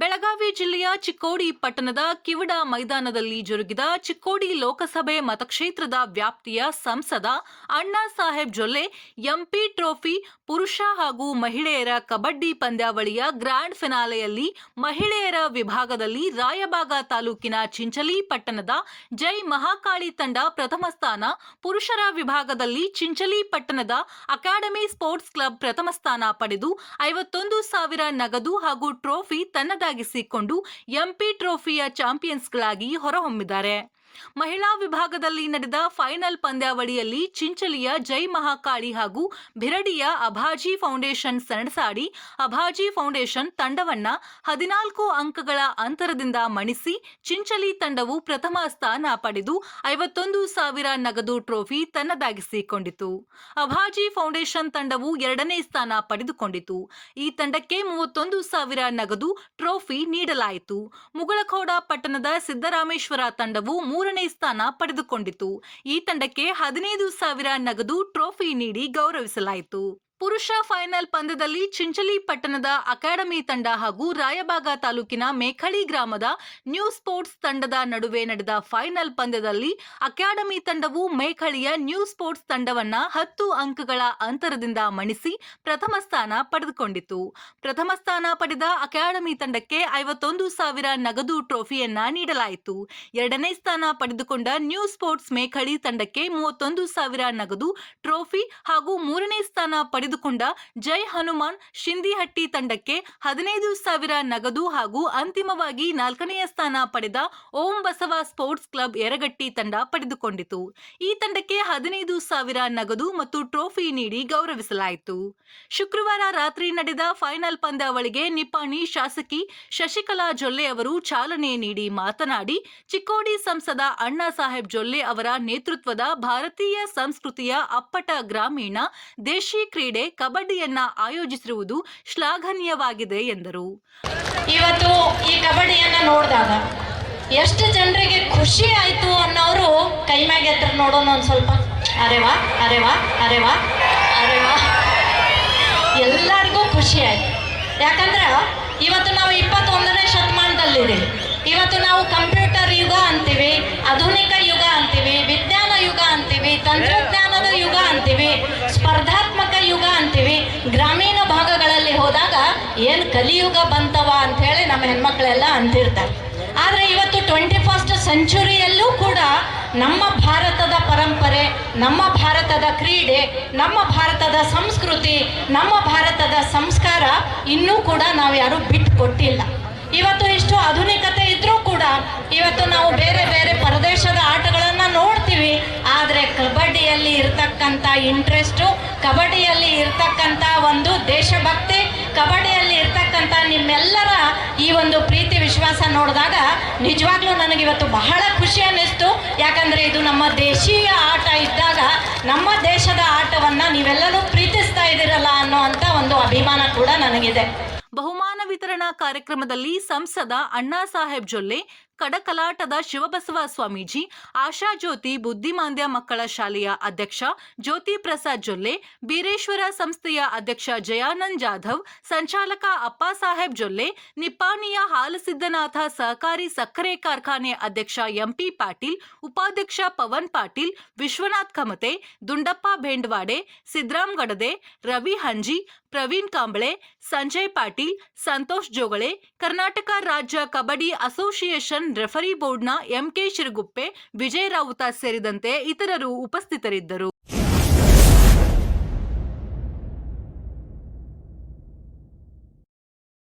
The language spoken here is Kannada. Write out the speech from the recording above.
ಬೆಳಗಾವಿ ಜಿಲ್ಲೆಯ ಚಿಕ್ಕೋಡಿ ಪಟ್ಟಣದ ಕಿವಡ ಮೈದಾನದಲ್ಲಿ ಜರುಗಿದ ಚಿಕ್ಕೋಡಿ ಲೋಕಸಭೆ ಮತಕ್ಷೇತ್ರದ ವ್ಯಾಪ್ತಿಯ ಸಂಸದ ಅಣ್ಣಾ ಸಾಹೇಬ್ ಜೊಲ್ಲೆ, ಎಂಪಿ ಟ್ರೋಫಿ, ಪುರುಷ ಹಾಗೂ ಮಹಿಳೆಯರ ಕಬಡ್ಡಿ ಪಂದ್ಯಾವಳಿಯ ಗ್ರ್ಯಾಂಡ್ ಫಿನಾಲೆಯಲ್ಲಿ ಮಹಿಳೆಯರ ವಿಭಾಗದಲ್ಲಿ ರಾಯಬಾಗ ತಾಲೂಕಿನ ಚಿಂಚಲಿ ಪಟ್ಟಣದ ಜೈ ಮಹಾಕಾಳಿ ತಂಡ ಪ್ರಥಮ ಸ್ಥಾನ, ಪುರುಷರ ವಿಭಾಗದಲ್ಲಿ ಚಿಂಚಲಿ ಪಟ್ಟಣದ ಅಕಾಡೆಮಿ ಸ್ಪೋರ್ಟ್ಸ್ ಕ್ಲಬ್ ಪ್ರಥಮ ಸ್ಥಾನ ಪಡೆದು ಐವತ್ತೊಂದು ಸಾವಿರ ನಗದು ಹಾಗೂ ಟ್ರೋಫಿ ತನ್ನದಾಗಿಸಿಕೊಂಡು ಎಂಪಿ ಟ್ರೋಫಿಯ ಚಾಂಪಿಯನ್ಸ್ಗಳಾಗಿ ಹೊರಹೊಮ್ಮಿದ್ದಾರೆ. ಮಹಿಳಾ ವಿಭಾಗದಲ್ಲಿ ನಡೆದ ಫೈನಲ್ ಪಂದ್ಯಾವಳಿಯಲ್ಲಿ ಚಿಂಚಲಿಯ ಜೈ ಮಹಾಕಾಳಿ ಹಾಗೂ ಭಿರಡಿಯ ಅಭಾಜಿ ಫೌಂಡೇಶನ್ ಸೆಣಸಾಡಿ ಅಭಾಜಿ ಫೌಂಡೇಶನ್ ತಂಡವನ್ನ ಹದಿನಾಲ್ಕು ಅಂಕಗಳ ಅಂತರದಿಂದ ಮಣಿಸಿ, ಚಿಂಚಲಿ ತಂಡವು ಪ್ರಥಮ ಸ್ಥಾನ ಪಡೆದು ಐವತ್ತೊಂದು ಸಾವಿರ ನಗದು ಟ್ರೋಫಿ ತನ್ನದಾಗಿಸಿಕೊಂಡಿತು. ಅಭಾಜಿ ಫೌಂಡೇಶನ್ ತಂಡವು ಎರಡನೇ ಸ್ಥಾನ ಪಡೆದುಕೊಂಡಿತು. ಈ ತಂಡಕ್ಕೆ ಮೂವತ್ತೊಂದು ಸಾವಿರ ನಗದು ಟ್ರೋಫಿ ನೀಡಲಾಯಿತು. ಮುಗಳಖೋಡ ಪಟ್ಟಣದ ಸಿದ್ದರಾಮೇಶ್ವರ ತಂಡವು ಮೂರನೇ ಸ್ಥಾನ ಪಡೆದುಕೊಂಡಿತು. ಈ ತಂಡಕ್ಕೆ ಹದಿನೈದು ಸಾವಿರ ನಗದು ಟ್ರೋಫಿ ನೀಡಿ ಗೌರವಿಸಲಾಯಿತು. ಪುರುಷ ಫೈನಲ್ ಪಂದ್ಯದಲ್ಲಿ ಚಿಂಚಲಿ ಪಟ್ಟಣದ ಅಕಾಡೆಮಿ ತಂಡ ಹಾಗೂ ರಾಯಬಾಗ ತಾಲೂಕಿನ ಮೇಖಳಿ ಗ್ರಾಮದ ನ್ಯೂ ಸ್ಪೋರ್ಟ್ಸ್ ತಂಡದ ನಡುವೆ ನಡೆದ ಫೈನಲ್ ಪಂದ್ಯದಲ್ಲಿ ಅಕಾಡೆಮಿ ತಂಡವು ಮೇಖಳಿಯ ನ್ಯೂ ಸ್ಪೋರ್ಟ್ಸ್ ತಂಡವನ್ನ ಹತ್ತು ಅಂಕಗಳ ಅಂತರದಿಂದ ಮಣಿಸಿ ಪ್ರಥಮ ಸ್ಥಾನ ಪಡೆದುಕೊಂಡಿತು. ಪ್ರಥಮ ಸ್ಥಾನ ಪಡೆದ ಅಕಾಡೆಮಿ ತಂಡಕ್ಕೆ ಐವತ್ತೊಂದು ಸಾವಿರ ನಗದು ಟ್ರೋಫಿಯನ್ನ ನೀಡಲಾಯಿತು. ಎರಡನೇ ಸ್ಥಾನ ಪಡೆದುಕೊಂಡ ನ್ಯೂ ಸ್ಪೋರ್ಟ್ಸ್ ಮೇಖಳಿ ತಂಡಕ್ಕೆ ಮೂವತ್ತೊಂದು ಸಾವಿರ ನಗದು ಟ್ರೋಫಿ ಹಾಗೂ ಮೂರನೇ ಸ್ಥಾನ ಪಡೆದುಕೊಂಡ ಜೈ ಹನುಮಾನ್ ಶಿಂದಿಹಟ್ಟಿ ತಂಡಕ್ಕೆ ಹದಿನೈದು ಸಾವಿರ ನಗದು ಹಾಗೂ ಅಂತಿಮವಾಗಿ ನಾಲ್ಕನೆಯ ಸ್ಥಾನ ಪಡೆದ ಓಂ ಬಸವ ಸ್ಪೋರ್ಟ್ಸ್ ಕ್ಲಬ್ ಯರಗಟ್ಟಿ ತಂಡ ಪಡೆದುಕೊಂಡಿತು. ಈ ತಂಡಕ್ಕೆ ಹದಿನೈದು ಸಾವಿರ ನಗದು ಮತ್ತು ಟ್ರೋಫಿ ನೀಡಿ ಗೌರವಿಸಲಾಯಿತು. ಶುಕ್ರವಾರ ರಾತ್ರಿ ನಡೆದ ಫೈನಲ್ ಪಂದ್ಯಾವಳಿಗೆ ನಿಪಾಣಿ ಶಾಸಕಿ ಶಶಿಕಲಾ ಜೊಲ್ಲೆ ಅವರು ಚಾಲನೆ ನೀಡಿ ಮಾತನಾಡಿ, ಚಿಕ್ಕೋಡಿ ಸಂಸದ ಅಣ್ಣಾ ಸಾಹೇಬ್ ಜೊಲ್ಲೆ ಅವರ ನೇತೃತ್ವದ ಭಾರತೀಯ ಸಂಸ್ಕೃತಿಯ ಅಪ್ಪಟ ಗ್ರಾಮೀಣ ದೇಶಿ ಕ್ರೀಡೆ ಕಬಡ್ಡಿಯನ್ನ ಆಯೋಜಿಸಿರುವುದು ಶ್ಲಾಘನೀಯವಾಗಿದೆ ಎಂದರು. ಇವತ್ತು ಈ ಕಬಡ್ಡಿಯನ್ನ ನೋಡಿದಾಗ ಎಷ್ಟು ಜನರಿಗೆ ಖುಷಿ ಆಯ್ತು ಅನ್ನೋರು ಕೈ ಮ್ಯಾಗೆ ಎತ್ತರ ನೋಡೋಣ ಒಂದು ಸ್ವಲ್ಪ. ಅರೆವಾ ಅರೆವಾ ಅರೆವಾ ಅರೆವಾ ಎಲ್ಲರಿಗೂ ಖುಷಿ ಆಯ್ತು. ಯಾಕಂದ್ರೆ ಇವತ್ತು ನಾವು ಇಪ್ಪತ್ತೊಂದನೇ ಶತಮಾನದಲ್ಲಿದೆ. ಇವತ್ತು ನಾವು ಕಂಪ್ಯೂಟರ್ ಯುಗ ಅಂತೀವಿ, ಆಧುನಿಕ ಯುಗ ಅಂತೀವಿ ವಿಜ್ಞಾನ ಗ್ರಾಮೀಣ ಭಾಗಗಳಲ್ಲಿ ಹೋದಾಗ ಏನು ಕಲಿಯುಗ ಬಂತವ ಅಂತ ಹೇಳಿ ನಮ್ಮ ಹೆಣ್ಮಕ್ಳೆಲ್ಲ ಅಂತಿರ್ತಾರೆ. ಆದರೆ ಇವತ್ತು ಟ್ವೆಂಟಿ ಫಸ್ಟ್ ಸೆಂಚುರಿಯಲ್ಲೂ ಕೂಡ ನಮ್ಮ ಭಾರತದ ಪರಂಪರೆ, ನಮ್ಮ ಭಾರತದ ಕ್ರೀಡೆ, ನಮ್ಮ ಭಾರತದ ಸಂಸ್ಕೃತಿ, ನಮ್ಮ ಭಾರತದ ಸಂಸ್ಕಾರ ಇನ್ನೂ ಕೂಡ ನಾವು ಯಾರೂ ಬಿಟ್ಟು ಕೊಟ್ಟಿಲ್ಲ ಇವತ್ತು ಇಷ್ಟು ಆಧುನಿಕತೆ ಇದ್ರೂ ಕೂಡ ಇವತ್ತು ನಾವು ಬೇರೆ ಬೇರೆ ಕಬಡ್ಡಿಯಲ್ಲಿ ಇರತಕ್ಕಂಥ ಇಂಟ್ರೆಸ್ಟು ಕಬಡ್ಡಿಯಲ್ಲಿ ಇರತಕ್ಕಂಥ ಒಂದು ದೇಶಭಕ್ತಿ, ಕಬಡ್ಡಿಯಲ್ಲಿ ಇರತಕ್ಕಂಥ ನಿಮ್ಮೆಲ್ಲರ ಈ ಒಂದು ಪ್ರೀತಿ ವಿಶ್ವಾಸ ನೋಡಿದಾಗ ನಿಜವಾಗ್ಲೂ ನನಗೆ ಇವತ್ತು ಬಹಳ ಖುಷಿ ಅನ್ನಿಸ್ತು. ಯಾಕಂದರೆ ಇದು ನಮ್ಮ ದೇಶೀಯ ಆಟ ಇದ್ದಾಗ ನಮ್ಮ ದೇಶದ ಆಟವನ್ನು ನೀವೆಲ್ಲರೂ ಪ್ರೀತಿಸ್ತಾ ಇದ್ದೀರಲ್ಲ ಅನ್ನೋ ಅಂಥ ಒಂದು ಅಭಿಮಾನ ಕೂಡ ನನಗಿದೆ. ಬಹುಮಾನ ವಿತರಣಾ ಕಾರ್ಯಕ್ರಮದಲ್ಲಿ ಸಂಸದ ಅಣ್ಣಾ ಸಾಹೇಬ್ ಜೊಲ್ಲೆ ಕಡಕಲಾಟದ ಶಿವಬಸವ ಸ್ವಾಮೀಜಿ ಆಶಾ ಜ್ಯೋತಿ ಬುದ್ಧಿಮಾಂದ್ಯ ಮಕ್ಕಳ ಶಾಲೆಯ ಅಧ್ಯಕ್ಷ ಜ್ಯೋತಿ ಪ್ರಸಾದ್ ಜೊಲ್ಲೆ ಬೀರೇಶ್ವರ ಸಂಸ್ಥೆಯ ಅಧ್ಯಕ್ಷ ಜಯಾನಂದ್ ಜಾಧವ್ ಸಂಚಾಲಕ ಅಪ್ಪಾಸಾಹೇಬ್ ಜೊಲ್ಲೆ ನಿಪ್ಪಾಣಿಯ ಹಾಲಸಿದ್ದನಾಥ ಸಹಕಾರಿ ಸಕ್ಕರೆ ಕಾರ್ಖಾನೆ ಅಧ್ಯಕ್ಷ ಎಂಪಿ ಪಾಟೀಲ್ ಉಪಾಧ್ಯಕ್ಷ ಪವನ್ ಪಾಟೀಲ್ ವಿಶ್ವನಾಥ್ ಕಮತೆ ದುಂಡಪ್ಪ ಬೇಂಡ್ವಾಡೆ ಸಿದ್ರಾಮ್ ಗಡದೆ ರವಿ ಹಂಜಿ ಪ್ರವೀಣ್ ಕಾಂಬಳೆ, ಸಂಜಯ್ ಪಾಟೀಲ್, ಸಂತೋಷ್ ಜೋಗಳೆ, ಕರ್ನಾಟಕ ರಾಜ್ಯ ಕಬಡ್ಡಿ ಅಸೋಸಿಯೇಷನ್ ರೆಫರಿ ಬೋರ್ಡ್ನ ಎಂಕೆ ಶಿರಗುಪ್ಪೆ, ವಿಜಯ ರಾವುತ ಸೇರಿದಂತೆ ಇತರರು ಉಪಸ್ಥಿತರಿದ್ದರು.